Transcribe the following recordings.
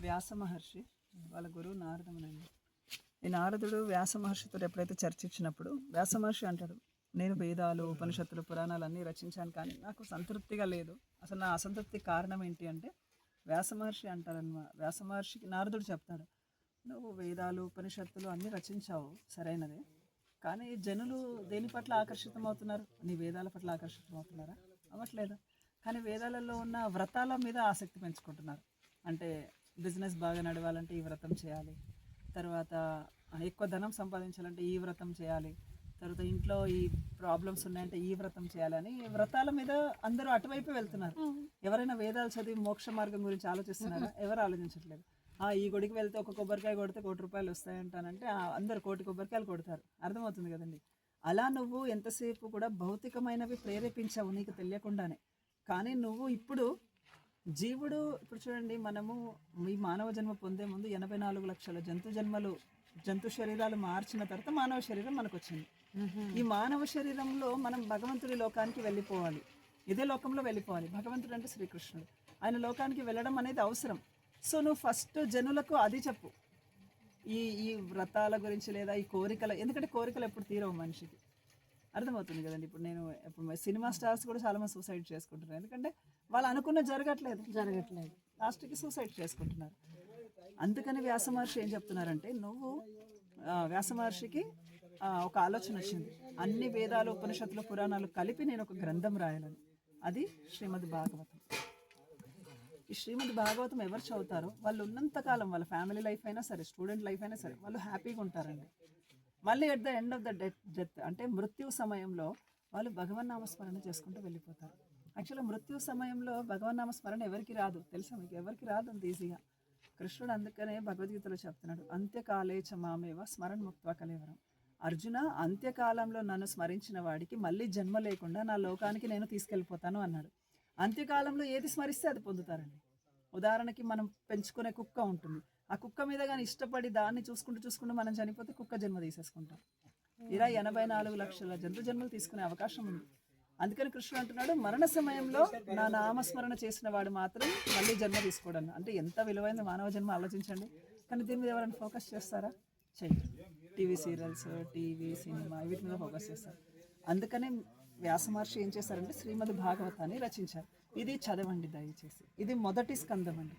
వ్యాస మహర్షి వాళ్ళ గురువు నారదమునండి. ఈ నారదుడు వ్యాస మహర్షితో ఎప్పుడైతే చర్చించినప్పుడు వ్యాస మహర్షి అంటాడు నేను వేదాలు ఉపనిషత్తులు పురాణాలు అన్నీ రచించాను కానీ నాకు సంతృప్తిగా లేదు. అసలు నా అసంతృప్తి కారణం ఏంటి అంటే వ్యాస మహర్షి అంటారనమా వ్యాస మహర్షికి నారదుడు చెప్తాడు నువ్వు వేదాలు ఉపనిషత్తులు అన్నీ రచించావు సరైనదే. కానీ జనులు దేని పట్ల ఆకర్షితం అవుతున్నారు నీ వేదాల పట్ల ఆకర్షితం అవుతున్నారా అవ్వట్లేదు? కానీ వేదాలలో ఉన్న వ్రతాల మీద ఆసక్తి పెంచుకుంటున్నారు. అంటే బిజినెస్ బాగా నడవాలంటే ఈ వ్రతం చేయాలి. తర్వాత ఎక్కువ ధనం సంపాదించాలంటే ఈ వ్రతం చేయాలి. తర్వాత ఇంట్లో ఈ ప్రాబ్లమ్స్ ఉన్నాయంటే ఈ వ్రతం చేయాలని వ్రతాల మీద అందరూ అటువైపు వెళ్తున్నారు. ఎవరైనా వేదాలు చదివి మోక్ష మార్గం గురించి ఆలోచిస్తున్నారా? ఎవరు ఆలోచించట్లేదు. ఆ ఈ గుడికి వెళ్తే ఒక కొబ్బరికాయ కొడితే కోటి రూపాయలు వస్తాయంటానంటే అందరు కోటి కొబ్బరికాయలు కొడతారు. అర్థమవుతుంది కదండి. అలా నువ్వు ఎంతసేపు కూడా భౌతికమైనవి ప్రేరేపించావు నీకు తెలియకుండానే. కానీ నువ్వు ఇప్పుడు జీవుడు ఇప్పుడు చూడండి మనము ఈ మానవ జన్మ పొందే ముందు ఎనభై నాలుగు లక్షల జంతు జన్మలు జంతు శరీరాలు మార్చిన తర్వాత మానవ శరీరం మనకు వచ్చింది ఈ మానవ శరీరంలో మనం భగవంతుడి లోకానికి వెళ్ళిపోవాలి. ఇదే లోకంలో వెళ్ళిపోవాలి. భగవంతుడు అంటే శ్రీకృష్ణుడు. ఆయన లోకానికి వెళ్ళడం అనేది అవసరం. సో నువ్వు ఫస్ట్ జనులకు అది చెప్పు. ఈ ఈ వ్రతాల గురించి లేదా ఈ కోరికల ఎందుకంటే కోరికలు ఎప్పుడు తీరవు మనిషికి. అర్థమవుతుంది కదండి. ఇప్పుడు నేను ఇప్పుడు సినిమా స్టార్స్ కూడా చాలా మంది సూసైడ్ చేసుకుంటున్నారు. ఎందుకంటే వాళ్ళు అనుకున్న జరగట్లేదు. జరగట్లేదు. లాస్ట్కి సూసైడ్ చేసుకుంటున్నారు. అందుకని వ్యాస మహర్షి ఏం చెప్తున్నారంటే నువ్వు ఆ, వ్యాస మహర్షికి ఆ, ఒక ఆలోచన వచ్చింది. అన్ని వేదాలు ఉపనిషత్తులు పురాణాలు కలిపి నేను ఒక గ్రంథం రాయాలని. అది శ్రీమద్ భాగవతం. ఈ శ్రీమద్ భాగవతం ఎవరు చదువుతారో వాళ్ళు ఉన్నంత కాలం వాళ్ళ ఫ్యామిలీ లైఫ్ అయినా సరే స్టూడెంట్ లైఫ్ అయినా సరే వాళ్ళు హ్యాపీగా ఉంటారండి. మళ్ళీ at the end of the death death అంటే మృత్యు సమయంలో వాళ్ళు భగవన్ నామస్మరణ చేసుకుంటూ వెళ్ళిపోతారు. యాక్చువల్గా మృత్యు సమయంలో భగవన్ నామస్మరణ ఎవరికి రాదు? తెలుసా మీకు? ఎవరికి రాదు అంత ఈజీగా. కృష్ణుడు అందుకనే భగవద్గీతలో చెప్తున్నాడు అంత్యకాలే చ మామేవ స్మరణ్ ముక్త కలేవరం. అర్జున అంత్యకాలంలో నన్ను స్మరించిన వాడికి మళ్ళీ జన్మ లేకుండా నా లోకానికి నేను తీసుకెళ్ళిపోతాను అన్నాడు. అంత్యకాలంలో ఏది స్మరిస్తే అది పొందుతారండి. ఉదాహరణకి మనం పెంచుకునే కుక్క ఉంటుంది. ఆ కుక్క మీద కానీ ఇష్టపడి దాన్ని చూసుకుంటూ చూసుకుంటూ మనం చనిపోతే కుక్క జన్మ తీసేసుకుంటాం. ఇలా ఎనభై నాలుగు లక్షల జంతు జన్మలు తీసుకునే అవకాశం ఉంది. అందుకని కృష్ణుడు అంటున్నాడు మరణ సమయంలో నా నామస్మరణ చేసిన వాడు మాత్రం మళ్ళీ జన్మ తీసుకోవడం అంటే ఎంత విలువైన మానవ జన్మ ఆలోచించండి. కానీ దీని మీద ఎవరైనా ఫోకస్ చేస్తారా? చెయ్యి టీవీ సీరియల్స్ టీవీ సినిమా వీటి మీద ఫోకస్ చేస్తారు. అందుకనే వ్యాస మహర్షి ఏం చేశారంటే శ్రీమద్ భాగవతాన్ని రచించారు. ఇది చదవండి దయచేసి. ఇది మొదటి స్కందం అండి.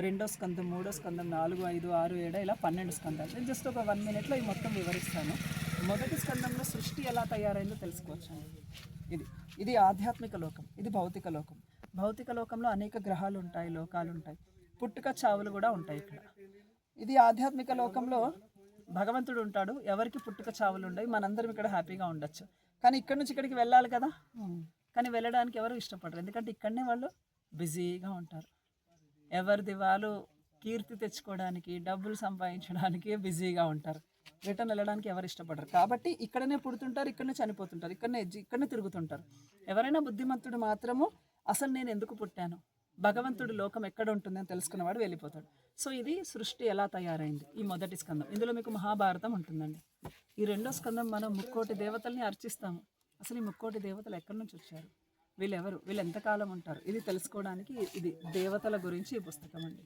రెండో స్కందం మూడో స్కందం నాలుగు ఐదు ఆరు ఏడు ఇలా పన్నెండు స్కందాలు. నేను జస్ట్ ఒక వన్ మినిట్లో ఈ మొత్తం వివరిస్తాను. మొదటి స్కందంలో సృష్టి ఎలా తయారైందో తెలుసుకోవచ్చు. ఇది ఇది ఆధ్యాత్మిక లోకం ఇది భౌతిక లోకం. భౌతిక లోకంలో అనేక గ్రహాలు ఉంటాయి లోకాలు ఉంటాయి. పుట్టుక చావులు కూడా ఉంటాయి ఇక్కడ. ఇది ఆధ్యాత్మిక లోకంలో భగవంతుడు ఉంటాడు ఎవరికి పుట్టుక చావులు ఉండవు మనందరం ఇక్కడ హ్యాపీగా ఉండొచ్చు. కానీ ఇక్కడ నుంచి ఇక్కడికి వెళ్ళాలి కదా? కానీ వెళ్ళడానికి ఎవరు ఇష్టపడరు. ఎందుకంటే ఇక్కడనే వాళ్ళు బిజీగా ఉంటారు. ఎవరిది వాళ్ళు కీర్తి తెచ్చుకోవడానికి డబ్బులు సంపాదించడానికి బిజీగా ఉంటారు. రిటర్న్ వెళ్ళడానికి ఎవరు ఇష్టపడరు. కాబట్టి ఇక్కడనే పుడుతుంటారు ఇక్కడనే చనిపోతుంటారు ఇక్కడనే ఇక్కడనే తిరుగుతుంటారు. ఎవరైనా బుద్ధిమంతుడు మాత్రము అసలు నేను ఎందుకు పుట్టాను? భగవంతుడు లోకం ఎక్కడ ఉంటుందని తెలుసుకున్నవాడు వెళ్ళిపోతాడు. సో ఇది సృష్టి ఎలా తయారైంది? ఈ మొదటి స్కందం. ఇందులో మీకు మహాభారతం ఉంటుందండి. ఈ రెండో స్కందం మనం ముక్కోటి దేవతల్ని అర్చిస్తాము. అసలు ఈ ముక్కోటి దేవతలు ఎక్కడి నుంచి వచ్చారు? వీళ్ళెవరు? వీళ్ళు ఎంతకాలం ఉంటారు? ఇది తెలుసుకోవడానికి ఇది దేవతల గురించి ఈ పుస్తకం అండి.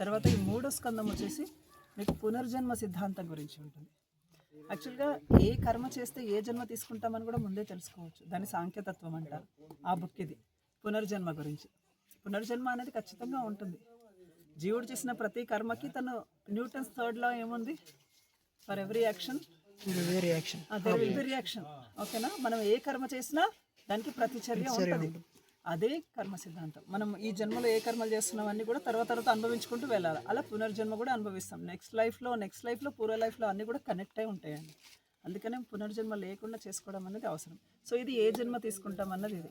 తర్వాత ఈ మూడో స్కందం వచ్చేసి మీకు పునర్జన్మ సిద్ధాంతం గురించి ఉంటుంది. యాక్చువల్గా ఏ కర్మ చేస్తే ఏ జన్మ తీసుకుంటామని కూడా ముందే తెలుసుకోవచ్చు. దాని సాంఖ్యతత్వం అంటారు ఆ బుక్ ఇది. పునర్జన్మ గురించి. పునర్జన్మ అనేది ఖచ్చితంగా ఉంటుంది. జీవుడు చేసిన ప్రతి కర్మకి తను న్యూటన్స్ థర్డ్ లా ఏముంది? For every action reaction reaction ఓకేనా మనం ఏ కర్మ చేసినా దానికి ప్రతిచర్య ఉంటుంది. అదే కర్మ సిద్ధాంతం. మనం ఈ జన్మలో ఏ కర్మలు చేస్తున్నామన్నీ కూడా తర్వాత తర్వాత అనుభవించుకుంటూ వెళ్ళాలి. అలా పునర్జన్మ కూడా అనుభవిస్తాం. నెక్స్ట్ లైఫ్లో నెక్స్ట్ లైఫ్లో పూర్వ లైఫ్లో అన్నీ కూడా కనెక్ట్ అయి ఉంటాయండి. అందుకనే పునర్జన్మ లేకుండా చేసుకోవడం అనేది అవసరం. సో ఇది ఏ జన్మ తీసుకుంటాం అన్నది ఇది.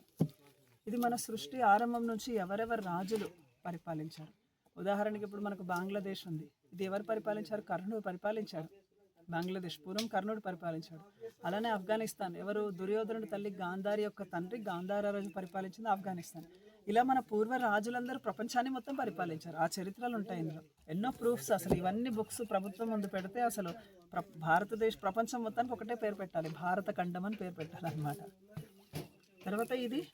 ఇది మన సృష్టి ఆరంభం నుంచి ఎవరెవరు రాజులు పరిపాలించారు? ఉదాహరణకి ఇప్పుడు మనకు బంగ్లాదేశ్ ఉంది. ఇది ఎవరు పరిపాలించారు? కర్ణుడు పరిపాలించారు. బంగ్లాదేశ్ పూర్వం కర్ణుడు పరిపాలించాడు. అలానే ఆఫ్ఘనిస్తాన్. ఎవరు? దుర్యోధనుడి తల్లి గాంధారి యొక్క తండ్రి గాంధార రాజు పరిపాలించింది ఆఫ్ఘనిస్తాన్. ఇలా మన పూర్వ రాజులందరూ ప్రపంచాన్ని మొత్తం పరిపాలించారు. ఆ చరిత్రలు ఉంటాయి ఇందులో. ఎన్నో ప్రూఫ్స్ అసలు. ఇవన్నీ బుక్స్ ప్రభుత్వం ముందు పెడితే అసలు ప్ర భారతదేశ ప్రపంచం మొత్తానికి ఒకటే పేరు పెట్టాలి. భారత ఖండం అని పేరు పెట్టాలన్నమాట. తర్వాత ఇది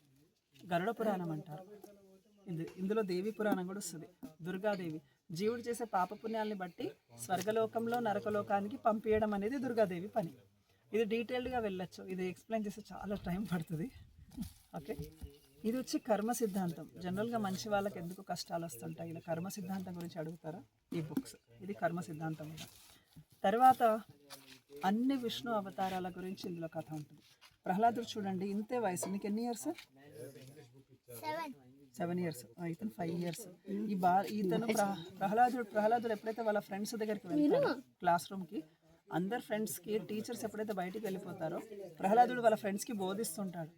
గరుడ పురాణం అంటారు. ఇందు ఇందులో దేవి పురాణం కూడా వస్తుంది. దుర్గాదేవి. జీవుడు చేసే పాపపుణ్యాలని బట్టి స్వర్గలోకంలో నరకలోకానికి పంపించడం అనేది దుర్గాదేవి పని. ఇది డీటెయిల్డ్గా వెళ్ళొచ్చు. ఇది ఎక్స్ప్లెయిన్ చేస్తే చాలా టైం పడుతుంది. ఓకే. ఇది వచ్చి కర్మ సిద్ధాంతం. జనరల్గా మంచి వాళ్ళకి ఎందుకు కష్టాలు వస్తుంటాయి? ఇలా కర్మ సిద్ధాంతం గురించి అడుగుతారా? ఈ బుక్స్. ఇది కర్మ సిద్ధాంతం తర్వాత అన్ని విష్ణు అవతారాల గురించి ఇందులో కథ ఉంటుంది. ప్రహ్లాదుడు చూడండి. ఇంతే వయసు. నీకు ఎన్ని ఇయర్స్? సెవెన్ ఇయర్స్ ఇతను ఫైవ్ ఇయర్స్ ఈ బా ఇతను ప్ర- ప్రహ్లాదుడు ప్రహ్లాదుడు ఎప్పుడైతే వాళ్ళ ఫ్రెండ్స్ దగ్గరికి వెళ్తారో క్లాస్ రూమ్కి అందరు ఫ్రెండ్స్కి టీచర్స్ ఎప్పుడైతే బయటికి వెళ్ళిపోతారో ప్రహ్లాదుడు వాళ్ళ ఫ్రెండ్స్కి బోధిస్తుంటాడు.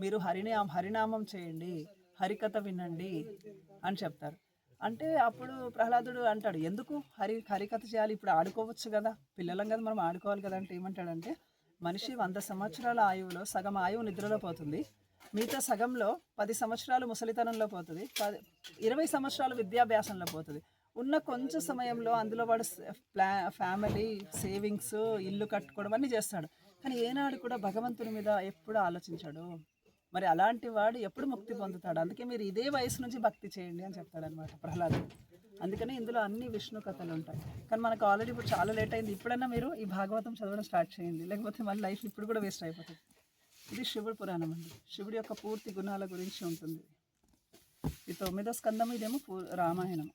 మీరు హరినామ హరినామం చేయండి హరికథ వినండి అని చెప్తారు. అంటే అప్పుడు ప్రహ్లాదుడు అంటాడు ఎందుకు హరి హరికథ చేయాలి? ఇప్పుడు ఆడుకోవచ్చు కదా. పిల్లలం కదా మనం ఆడుకోవాలి కదా. అంటే ఏమంటాడంటే మనిషి వంద సంవత్సరాల ఆయువులో సగం ఆయువు నిద్రలో పోతుంది. మిగతా సగంలో పది సంవత్సరాలు ముసలితనంలో పోతుంది పది ఇరవై సంవత్సరాలు విద్యాభ్యాసంలో పోతుంది. ఉన్న కొంచెం సమయంలో అందులో వాడు ప్లా ఫ్యామిలీ సేవింగ్స్ ఇల్లు కట్టుకోవడం అన్నీ చేస్తాడు. కానీ ఏనాడు కూడా భగవంతుని మీద ఎప్పుడు ఆలోచించాడు? మరి అలాంటి వాడు ఎప్పుడు ముక్తి పొందుతాడు? అందుకే మీరు ఇదే వయసు నుంచి భక్తి చేయండి అని చెప్తాడనమాట ప్రహ్లాదుడు అందుకని ఇందులో అన్ని విష్ణు కథలు ఉంటాయి. కానీ మనకు ఆల్రెడీ ఇప్పుడు చాలా లేట్ అయింది. ఇప్పుడైనా మీరు ఈ భాగవతం చదవడం స్టార్ట్ చేయండి. లేకపోతే మళ్ళీ లైఫ్ ఇప్పుడు కూడా వేస్ట్ అయిపోతుంది. ఇది శివుడు పురాణం అండి. శివుడి యొక్క పూర్తి గుణాల గురించి ఉంటుంది. ఈ తొమ్మిదో స్కందం ఇదేమో పూ- రామాయణం.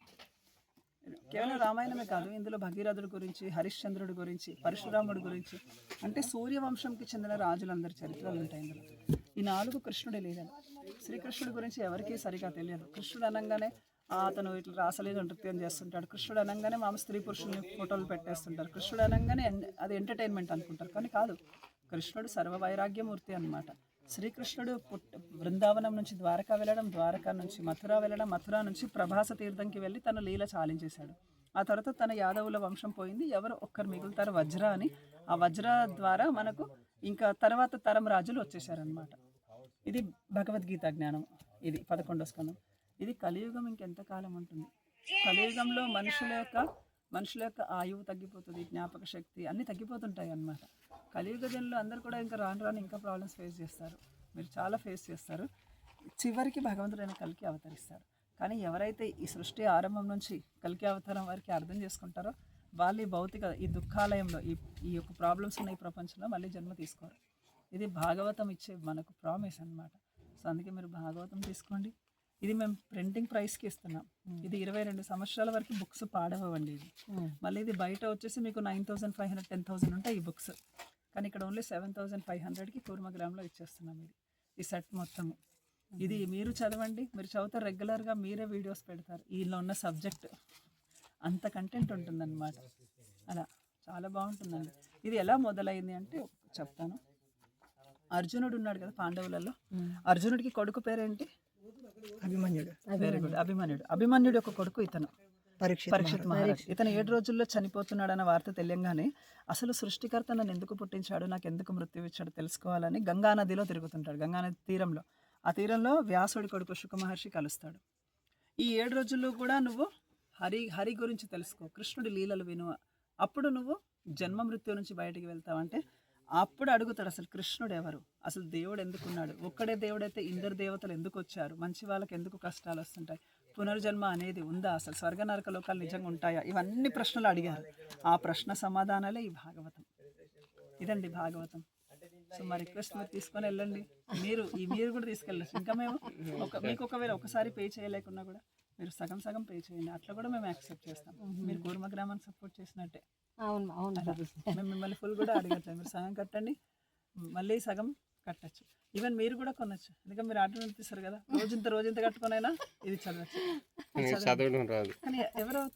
కేవలం రామాయణమే కాదు ఇందులో భగీరథుడి గురించి హరిశ్చంద్రుడి గురించి పరశురాముడి గురించి అంటే సూర్యవంశంకి చెందిన రాజులందరి చరిత్రలు ఉంటాయి ఇందులో. ఈ నాలుగు కృష్ణుడే లేదని శ్రీకృష్ణుడి గురించి ఎవరికీ సరిగా తెలియదు. కృష్ణుడు అనగానే అతను ఇట్లా రాసలేదు నృత్యం చేస్తుంటాడు. కృష్ణుడు అనగానే మామ స్త్రీ పురుషుల్ని ఫోటోలు పెట్టేస్తుంటారు. కృష్ణుడు అనగానే అది ఎంటర్టైన్మెంట్ అనుకుంటారు. కానీ కాదు కృష్ణుడు సర్వవైరాగ్యమూర్తి అనమాట శ్రీకృష్ణుడు పుట్ట బృందావనం నుంచి ద్వారకా వెళ్ళడం ద్వారకా నుంచి మథుర వెళ్ళడం మథుర నుంచి ప్రభాస తీర్థంకి వెళ్ళి తన లీల చాలించేశాడు. ఆ తర్వాత తన యాదవుల వంశం పోయింది. ఎవరు ఒక్కరు మిగులుతారు వజ్ర అని. ఆ వజ్ర ద్వారా మనకు ఇంకా తర్వాత తరం రాజులు వచ్చేసారనమాట ఇది భగవద్గీత జ్ఞానం. ఇది పదకొండో స్కందం. ఇది కలియుగం ఇంకెంత కాలం ఉంటుంది? కలియుగంలో మనుషుల యొక్క మనుషుల యొక్క ఆయువు తగ్గిపోతుంది జ్ఞాపక శక్తి అన్నీ తగ్గిపోతుంటాయి అన్నమాట. కలియుగ జనులు అందరూ కూడా ఇంకా రాను రాను ఇంకా ప్రాబ్లమ్స్ ఫేస్ చేస్తారు. మీరు చాలా ఫేస్ చేస్తారు. చివరికి భగవంతుడైన కలికి అవతరిస్తారు. కానీ ఎవరైతే ఈ సృష్టి ఆరంభం నుంచి కలికి అవతారం వారికి అర్థం చేసుకుంటారో వాళ్ళు భౌతిక ఈ దుఃఖాలయంలో ఈ ఈ యొక్క ప్రాబ్లమ్స్ ఉన్న ఈ ప్రపంచంలో మళ్ళీ జన్మ తీసుకోరు. ఇది భాగవతం ఇచ్చే మనకు ప్రామిస్ అన్నమాట. సో అందుకే మీరు భాగవతం తీసుకోండి. ఇది మేము ప్రింటింగ్ ప్రైస్కి ఇస్తున్నాం. ఇది ఇరవై రెండు సంవత్సరాల వరకు బుక్స్ పాడవండి ఇది. మళ్ళీ ఇది బయట వచ్చేసి మీకు nine thousand five hundred ten thousand ఉంటాయి ఈ బుక్స్ కానీ ఇక్కడ ఓన్లీ సెవెన్ థౌసండ్ ఫైవ్ హండ్రెడ్కి కూర్మగ్రామ్లో ఇచ్చేస్తున్నాం ఇది. ఈ సెట్ మొత్తము. ఇది మీరు చదవండి. మీరు చదివితే రెగ్యులర్గా మీరే వీడియోస్ పెడతారు. ఈలో ఉన్న సబ్జెక్ట్ అంత కంటెంట్ ఉంటుందన్నమాట. అలా. చాలా బాగుంటుందండి. ఇది ఎలా మొదలైంది అంటే చెప్తాను. అర్జునుడు ఉన్నాడు కదా పాండవులలో. అర్జునుడికి కొడుకు పేరేంటి? అభిమన్యుడు. వెరీ గుడ్ అభిమన్యుడు. అభిమన్యుడు. యొక్క కొడుకు ఇతను. పరీక్ష పరీక్షిత్ మహారాజ్. ఇతను ఏడు రోజుల్లో చనిపోతున్నాడన్న వార్త తెలియంగానే అసలు సృష్టికర్త నన్ను ఎందుకు పుట్టించాడు? నాకు ఎందుకు మృత్యు ఇచ్చాడు తెలుసుకోవాలని గంగా నదిలో తిరుగుతుంటాడు. గంగా నది తీరంలో. ఆ తీరంలో వ్యాసుడి కొడుకు శుక మహర్షి కలుస్తాడు. ఈ ఏడు రోజుల్లో కూడా నువ్వు హరి హరి గురించి తెలుసుకో. కృష్ణుడి లీలలు విను. అప్పుడు నువ్వు జన్మ మృత్యు నుంచి బయటికి వెళ్తావంటే అప్పుడు అడుగుతాడు అసలు కృష్ణుడు ఎవరు? అసలు దేవుడు ఎందుకున్నాడు? ఒక్కడే దేవుడైతే ఇందరు దేవతలు ఎందుకు వచ్చారు మంచి వాళ్ళకి ఎందుకు కష్టాలు వస్తుంటాయి? పునర్జన్మ అనేది ఉందా? అసలు స్వర్గ నరక లోకాలు నిజంగా ఉంటాయా? ఇవన్నీ ప్రశ్నలు అడిగారు. ఆ ప్రశ్న సమాధానాలే ఈ భాగవతం. ఇదండి భాగవతం. సో మా రిక్వెస్ట్ మీరు తీసుకొని వెళ్ళండి. మీరు ఈ మీరు కూడా తీసుకెళ్ళచ్చు. ఇంకా మేము ఒక మీకు ఒకవేళ ఒకసారి పే చేయలేకున్నా కూడా మీరు సగం సగం పే చేయండి. అట్లా కూడా మేము యాక్సెప్ట్ చేస్తాం. మీరు కూర్మ గ్రామాన్ని సపోర్ట్ చేసినట్టే. అవును అవును. మేము మిమ్మల్ని ఫుల్ కూడా అడగట్లేదు. మీరు సగం కట్టండి. మళ్ళీ సగం కట్టచ్చు. ఈవెన్ మీరు కూడా కొనొచ్చు. ఎందుకంటే మీరు ఆర్డర్ పంపిస్తారు కదా. రోజు ఇంత రోజు ఇంత కట్టుకొనైనా ఇది చదవచ్చు. చదవండి. రాదు. కానీ ఎవరో